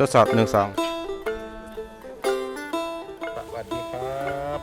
ทดสอบหนึ่งสองสวัสดีครับ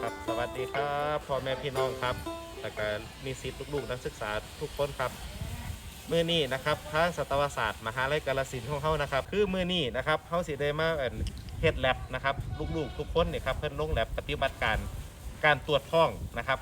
ครับ สวัสดีครับพ่อแม่พี่น้องครับแล้วก็นิสิตลูกๆนักศึกษาทุกคนครับเมื่อนี้นะครับทางสัตวศาสตร์มหาลัยกาฬสินของเขานะครับ คือเมื่อนี้นะครับเขาสิได้มาเอิ่นเฮ็ดแลบนะครับลูกๆทุกคนเนี่ยครับเพิ่นลงแลบปฏิบัติการการตรวจท้องนะครับ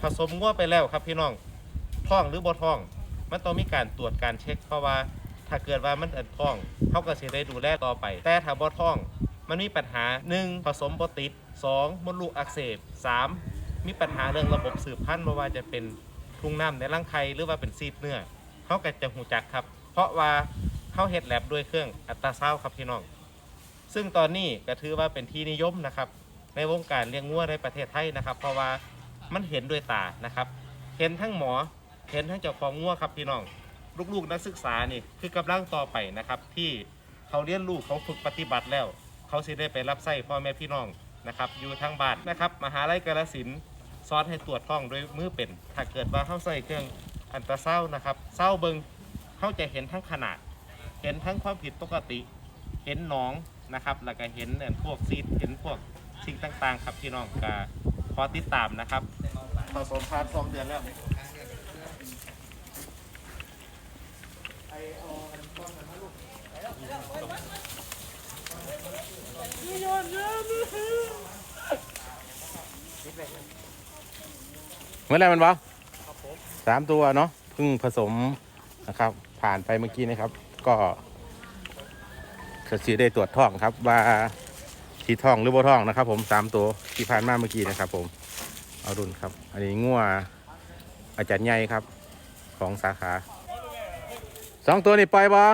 ผสมงัวไปแล้วครับพี่น้องท้องหรือบ่ท้อง มันต้องมีการตรวจการเช็คเพราะว่า ถ้าเกิดว่ามันเอินท้องเขาก็สิได้ดูแลต่อไป แต่ถ้าบ่ท้อง มันมีปัญหา 1. ผสมบ่ติด 2. มดลูกอักเสบ 3. มีปัญหาเรื่องระบบสืบพันธุ์ไม่ว่าจะเป็นทุ่งน้ำในร่างไข่หรือว่าเป็นซีดเนื้อเขาก็จะหูจักครับ เพราะว่าเขาเฮ็ดแลบด้วยเครื่องอัตราซาวด์ครับพี่น้อง ซึ่งตอนนี้ก็ถือว่าเป็นที่นิยมนะครับในวงการเลี้ยงงัวในประเทศไทยนะครับ เพราะว่ามันเห็นด้วยตานะครับ เห็นทั้งหมอ เห็นทั้งเจ้าของงัวครับพี่น้อง ลูกๆนักศึกษานี่คือกำลังต่อไปนะครับ ที่เขาเรียนรู้เขาฝึกปฏิบัติแล้ว เขาสิได้ไปรับใช้พ่อแม่พี่น้องนะครับอยู่ทางบ้านนะครับมหาลัยกาฬสินธุ์สอนให้ตรวจท้องด้วยมือเป็น ถ้าเกิดว่าเข้าใส่เครื่องอันตราซาวด์นะครับเศร้าเบิงเขาจะเห็นทั้งขนาด เห็นทั้งความผิดปกติ เห็นหนองนะครับแล้วก็เห็นเอิ่นพวกซีดเห็นพวกสิ่งต่างๆ ครับพี่น้องก็ขอติดตามนะครับผสมพานสองเดือนแล้ว เมื่อไรมันบอสามตัวเนาะเพิ่งผสมนะครับ ผ่านไปเมื่อกี้นะครับ ก็จะสีได้ตรวจท้องครับ ว่าชีท้องหรือบ่ท้องนะครับ ผมสามตัวที่ผ่านมาเมื่อกี้นะครับ ผมเอาดุนครับ อันนี้งัวอาจารย์ใหญ่ครับ ของสาขา สองตัวนี่ปล่อยบอ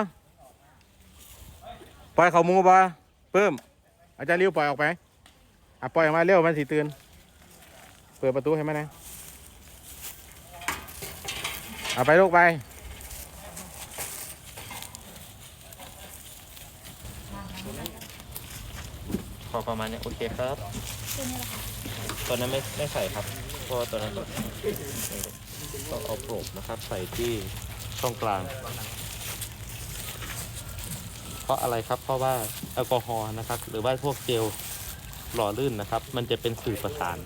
ปล่อยเขามูบอเพิ่ม อาจารย์ริ้วปล่อยออกไปอะปล่อยออกมาเร็วมันสีตื่น เปิดประตูให้มันนะเอาไปลูกไป พอประมาณนี้โอเคครับตอนนั้นไม่ไม่ใส่ครับเพราะว่าตอนนั้นต้องเอาโปรบนะครับ ใส่ที่ช่องกลาง เพราะอะไรครับ เพราะว่าแอลกอฮอล์นะครับ หรือว่าพวกเจลหล่อลื่นนะครับ มันจะเป็นสื่อประสาน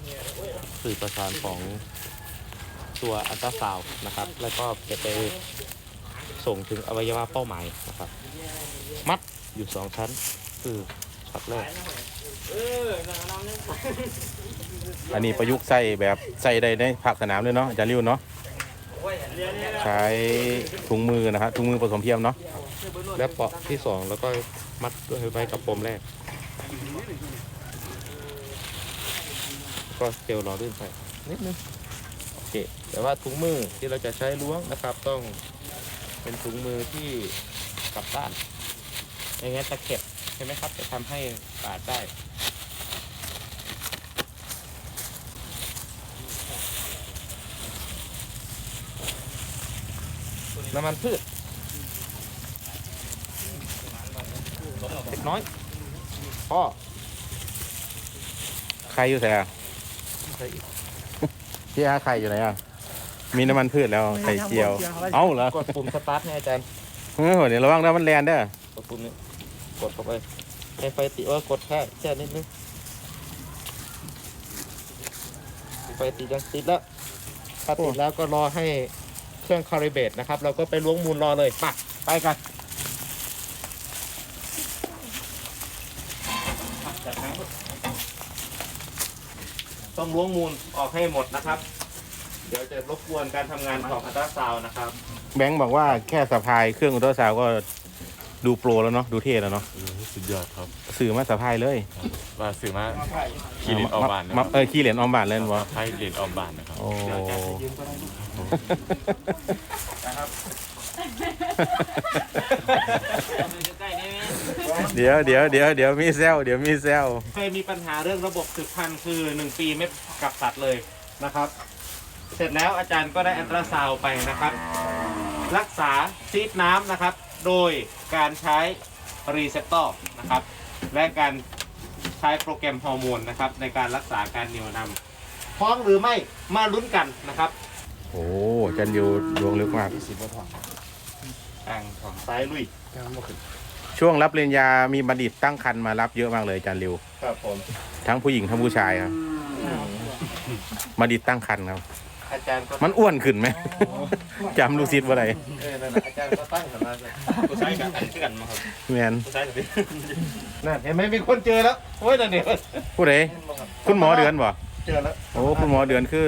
สื่อประสานของตัวอัลตราซาวด์นะครับ แล้วก็จะไปส่งถึงอวัยวะเป้าหมายนะครับ มัดอยู่สองชั้น คือช็อตแรกอันนี้ประยุกต์ใส่แบบใส่ได้ในภาคสนามเลยเนาะอาจารย์ริ้วเนาะ ใช้ถุงมือนะครับถุงมือผสมเทียมเนาะและเปาะที่สองแล้วก็มัดด้วยไว้กับปมแรก ก็เจลรอลื่นไปนิดนึงโอเคแต่ว่าถุงมือที่เราจะใช้ล้วงนะครับ ต้องเป็นถุงมือที่กลับด้านอย่างงั้นตะเข็บใช่ไหมครับ จะทำให้ปาดได้ น้ำมันพืชเล็กน้อยพ่อใครอยู่ไหนอะใส่อีกพี่อาใครอยู่ไหนอะ มีน้ำมันพืชแล้วใส่เจียว เอ้าเหรอกดปุ่มสตาร์ทให้อาจารย์เฮ้ยเดี๋ยวระวังนะมันแลนเด้อกดปุ่มนี้กดเข้าไปให้ไฟติดว่ากดแค่แค่นิดนึงไฟติดยังติดแล้วถ้าติดแล้วก็รอให้ เครื่องคาลิเบรตนะครับ เราก็ไปล้วงมูลรอเลยไปไปกันต้องล้วงมูลออกให้หมดนะครับ เดี๋ยวจะรบกวนการทำงานของอัลตราซาวน์นะครับ แบงค์บอกว่าแค่สะพายเครื่องอุลตราซาวด์ก็ดูโปรแล้วเนาะดูเท่แล้วเนาะสุดยอดครับสื่อมาสะพายเลยว่าสื่อมาขี่เหรียญออมบานนะคมารับเออขี้เหรียญออมบาทเล่นวะไพ่เหรียญออมบานนะ ครับโอ้เดี๋ยวเดี๋ยวเดี๋ยวเดี๋ยวมีแซวเดี๋ยวมีแซวเคยมีปัญหาเรื่องระบบสืบพันธุ์คือ1ปีไม่กลับสัตว์เลยนะครับ เสร็จแล้วอาจารย์ก็ได้อันตราซาวด์ไปนะครับ รักษาซีดน้ำนะครับ โดยการใช้รีเซพเตอร์นะครับ และการใช้โปรแกรมฮอร์โมนนะครับในการรักษาการเหนียวนำ พร้อมหรือไม่มาลุ้นกันนะครับโอ้อาจันยูดวงลึกมากทางของซ้ายลุยอช่วงรับปริญญามีบัณฑิตตั้งคันมารับเยอะมากเลยอาจารย์ริว ครับผม ทั้งผู้หญิงทั้งผู้ชายครับบัณฑิตตั้งคันครับ อาจารย์ก็มันอ้วนขึ้นไหม จำลูกศิษย์ว่าไรเออนั่นน่ะอาจารย์ก็ตั้งกันมาเลยผู้ชายกับอันคือกันมาครับแมนผู้ชายกับพี่นั่นเห็นไหมมีคนเจอแล้วโอ้ยนั่นเองผู้ใดคุณหมอเดือนบ่ เจอแล้วโอ้คุณหมอเดือนคือ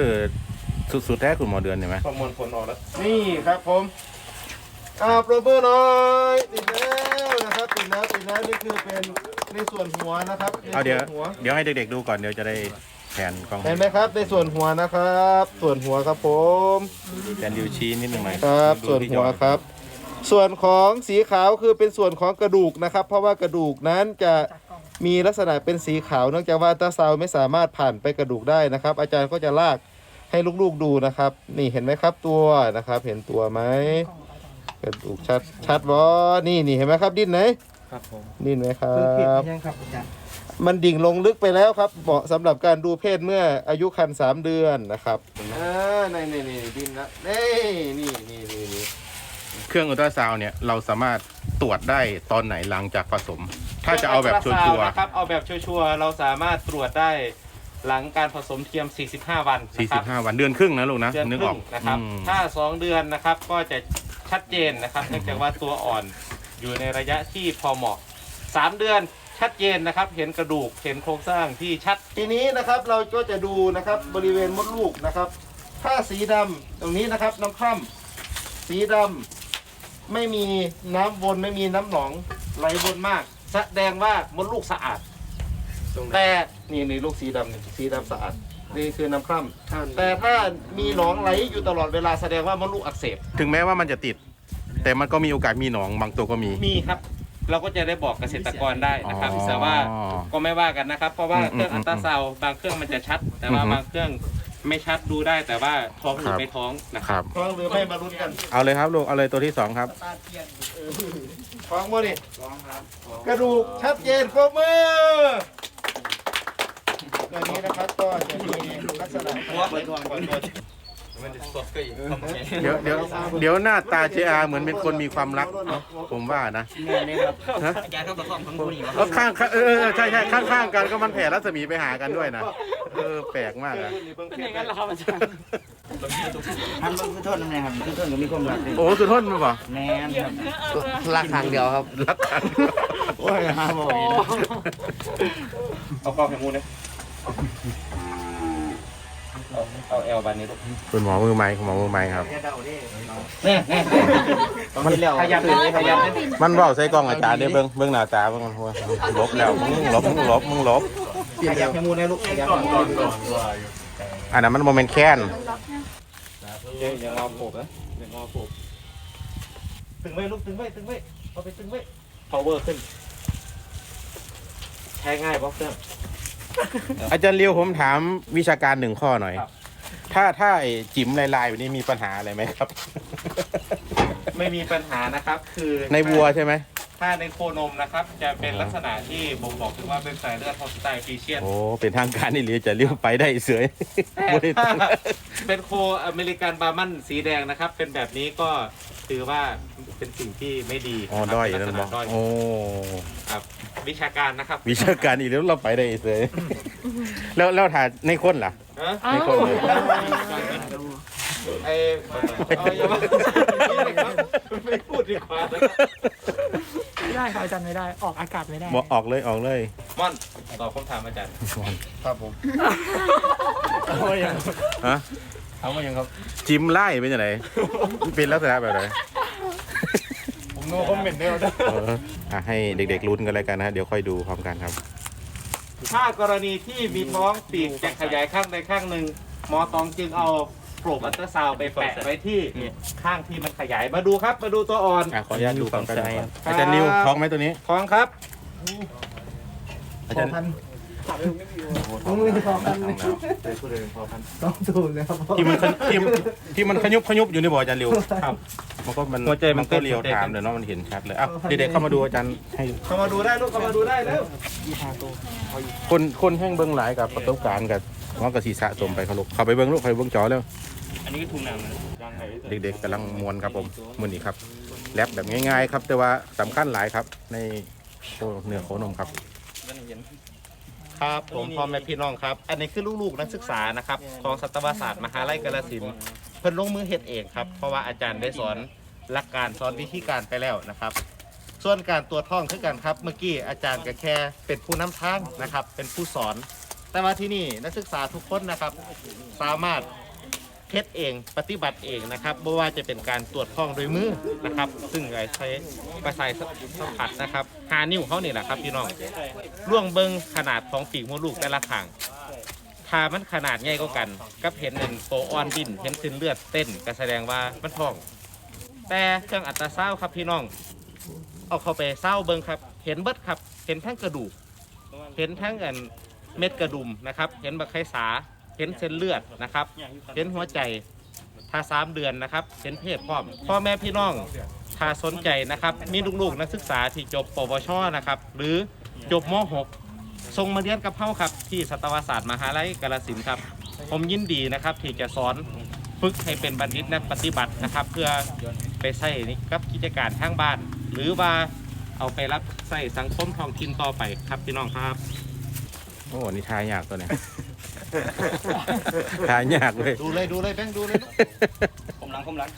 สุดๆแท้คุณหมอเดือนเห็นไหมประมวลผลออกแล้ว นี่ครับผมอ่าโปรเบอร์น้อยติดแล้วนะครับติดแล้วติดแล้วนี่คือเป็นในส่วนหัวนะครับในเอาเดี๋ยวส่นหัวเดี๋ยวให้เด็กๆดูก่อนเดี๋ยวจะได้แผนกล้องเห็นไหมครับ ในส่วนหัวนะครับ ส่วนหัวครับผมแผนดิวชี้นิดหนึ่งหน่อยครับ ดูส่วนที่หัวจอครับ ส่วนของสีขาวคือเป็นส่วนของกระดูกนะครับ เพราะว่ากระดูกนั้นจะ มีลักษณะเป็นสีขาวเนื่องจากว่าอัลตราซาวด์ไม่สามารถผ่านไปกระดูกได้นะครับ อาจารย์ก็จะลากให้ลูกๆดูนะครับ นี่เห็นไหมครับตัวนะครับ เห็นตัวไหมกระดูกชัดชัดบอนี่นี่เห็นไหมครับ ดิ้นไหนครับผมดิ้นไหมครัเพิ่งผิดบยังครับอาจารย์มันดิ่งลงลึกไปแล้วครับ เหมาะสำหรับการดูเพศเมื่ออายุครรภ์สามเดือนนะครับอ่านี่นี่นี่ดิ้นแล้วนี่นี่นี่นี่นี่เครื่องอัลตราซาวน์เนี่ยเราสามารถตรวจได้ตอนไหนหลังจากผสม ถ้าจะเอาแบบชัวร์นะครับเอาแบบชัวร์ๆเราสามารถตรวจได้หลังการผสมเทียม 45 วันๆนะครับ45 วันเดือนครึ่งนะลูกนะเดือนนึกคอรึ่อกงนะครับอืมถ้า 2 เดือนนะครับก็จะชัดเจนนะครับเนื่องจากว่าตัวอ่อนอยู่ในระยะที่พอเหมาะ 3 เดือนชัดเจนนะครับ เห็นกระดูกเห็นโครงสร้างที่ชัดทีนี้นะครับเราก็จะดูนะครับบริเวณมดลูกนะครับ ถ้าสีดำตรงนี้นะครับน้ำคร่ำสีดำไม่มีน้ำวนไม่มีน้ำหนองไหลวนมาก แสดงว่ามดลูกสะอาดแต่นี่นี่ลูกสีดำนี่สีดำสะอาดนี่คือน้ำคร่ำแต่ถ้ามีหนองไหลอยู่ตลอดเวลาแสดงว่ามดลูกอักเสบถึงแม้ว่ามันจะติด แต่มันก็มีโอกาสมีหนองบางตัวก็มี มีครับ เราก็จะได้บอกเกษตรกรได้นะครับอ๋อแต่ว่าก็ไม่ว่ากันนะครับ เพราะว่าอืมเครื่องอืมอัลตราซาวด์บางเครื่องมันจะชัด แต่ว่าอือฮึบางเครื่องไม่ชัดดูได้ แต่ว่าท้องหรือครับ ไม่ท้องนะคครับรับท้องหรือไม่มาลุ้นกันเอาเลยครับลูกเอาเลยตัวที่สองครับท้ องบ่ดิกระดูกชัดเจนปรบมือตัวนี้นะครับก็จะมีลักษณะหัวเหมือนหัวมันจะสดก็อีกทำไงเดี๋ยวเดี๋ยวเดี๋ยวหน้าตาเจอาเหมือนเป็นคนมีความรักเนาะผมว่านะแม่นี่ครับฮะอาจารย์ก็ประคองทั้งคู่นี่ครับแล้วข้างข้างเออเออใช่ใช่ข้างข้างกันก็มันแผ่รัศมีไปหากันด้วยนะเออแปลกมากอะเป็นอย่างนั้นเหรอครับอาจารย์ ทำมันคือโทษนั่นเองครับคือโทษก็มีความรักโอ้สุดทนมั้ยบ่แน่นครับรักทางเดียวครับ รักกันโอ้ยฮาบ่อยเอาข้อแขมูเนี่ยเอาเอาเอลบันนี้ลูกคุณหมอมือไม้คุณหมอมือไม้ครับ แน่แน่มันแล้วขยับเลยขยับเลยมันเว้าใส่กล้องอาจารย์เด้เบิ่งเบิ่งหน้าตาเบิ่งมันหัวลบแล้วมึงลบมึงลบมึงลบขยับแขมูนะลูกขยับอันนั้น มันโมเมนต์แค้นเดี๋ยวอย่างงอโผล่นะอย่างงอโผล่ตึงไว้ลูกตึงไว้ตึงไว้เอาไปตึงไว้ power ขึ้น ใช้ง่ายเพราะเครื่องอาจารย์เลียวผมถามวิชาการหนึ่งข้อหน่อยครับถ้าถ้าไอ้จิ๋มลายๆแบบนี้มีปัญหาอะไรไหมครับ ไม่มีปัญหานะครับ คือในวัวใช่ไหม ถ้าในโคนมนะครับ จะเป็นลักษณะที่บ่งบอกถึงว่าเป็นสายเลือดฮอสไตฟีเชียนโอ้ เป็นทางการนี่หรือจะเลี้ยวไปได้เสยแต่ถ้าเป็นโคอเมริกันบาร์มันสีแดงนะครับ เป็นแบบนี้ก็ถือว่าเป็นสิ่งที่ไม่ดีอ๋อด้อยลักนั่ษนณะบอกด้อยโอ้ครับวิชาการนะครับ วิชาการอีกแล้วเราไปได้เสยแล้วแล้วถ่ายในคนล่ะฮะในคนเลยไอ้เอาอย่ามาไม่พูดดีกว่านะครับ ไม่ได้ครับอาจารย์ไม่ได้ ออกอากาศไม่ได้ บอกออกเลยออกเลยม่อนตอบคำถามอาจารย์ครับผมฮะเอามายังครับ จิมไล่เป็นยังไงเป็นลักษณะแบบไหนผมโน้คอมเมนต์ได้แล้วเอออะให้เด็กๆลุ้นกันแล้วกันนะฮะเดี๋ยวค่อยดูพร้อมกันครับ ถ้ากรณีที่มีท้องปีกจะขยายข้างใดข้างหนึ่ง หมอตองจึงเอา โปรบอัลตราซาวด์ไปแปะไว้ที่ข้างที่มันขยายมาดูครับ มาดูตัวอ่อน อะขออนุญาตดูฝั่งซ้ายครับอาจารย์นิวท้องไหมตัวนี้ ท้องครับอาจารย์ผมมือพอกันท้องแล้วต้องถูกเลยครับที่มันขยที่มันที่มันขยุบขยุบอยู่ในบ่ออาจารย์ริวครับมันก็มันหัวใจมันก็เรียวเต้นถามเดี๋ยวเนาะมันเห็นชัดเลยอะเด็กๆเข้ามาดูอาจารย์ให้เข้ามาดูได้ลูกเข้ามาดูได้แล้วคนคนแห้งเบิ้งหลายกับประสบการณ์กับ ว่ากับศีรษะสมไปเขาลูกเข้าไปเบิ้งลูกเข้าไปเบิ้งจอแล้ว อันนี้ก็ทุ่งนานะเด็กๆกำลังมวนครับผมมือนี้ครับแลบแบบง่ายๆครับแต่ว่าสำคัญหลายครับ ในโคเนื้อโคนมครับ ครับผมพ่อแม่พี่น้องครับ อันนี้คือลูกๆนักศึกษานะครับของสัตวศาสตร์มหาลัยกาฬสินธุ์เพิ่นลงมือเฮ็ดเองครับเพราะว่าอาจารย์ได้สอนหลักการสอนวิธีการไปแล้วนะครับ ส่วนการตรวท้องคือกันครับ เมื่อกี้อาจารย์ก็แค่เป็นผู้นำทางนะครับ เป็นผู้สอน แต่ว่าที่นี่นักศึกษาทุกคนนะครับ สามารถเฮ็ดเองปฏิบัติเองนะครับไม่ว่าจะเป็นการตรวจท้องโดยมือนะครับ ซึ่งใช้ประสายสัมผัสนะครับหานิ้วเขานี่แหละครับพี่น้องล่วงเบิงขนาดของปีกมดลูกแต่ละข้างถ้ามันขนาดใหญ่ก็กันกับเห็นเป็นโตอ่อนดินเห็นสิ้นเลือดเต้นก็แสดงว่ามันท้อง แต่เครื่องอัตราเศร้าวด์ครับพี่น้อง เอาเข้าไปเศร้าเบิงครับ เห็นเบิดครับ เห็นทั้งกระดูก เห็นทั้งอัน เม็ดกระดุมนะครับ เห็นบักไขสา เห็นเส้นเลือดนะครับ เห็นหัวใจถ้าสามเดือนนะครับเห็นเพศพร้อม พ่อแม่พี่น้องถ้าสนใจนะครับ มีลูกๆนักศึกษาที่จบปวชนะครับ หรือจบม .6 ส่งมาเรียนกับเฮาครับ ที่สัตวศาสตร์มหาลัยกาฬสินครับ ผมยินดีนะครับ ที่จะสอนฝึกให้เป็นบัณฑิตนักปฏิบัตินะครับ เพื่อไปใช้กับกิจการทางบ้าน หรือว่าเอาไปรับใส่สังคมท้องถิ่นต่อไปครับพี่น้องครับ โอ้นี่ทายยากตัวเนี้ย ทายยากเลยดูเลยดูเลยแบงค์ดูเลยผมหลังผมหลัง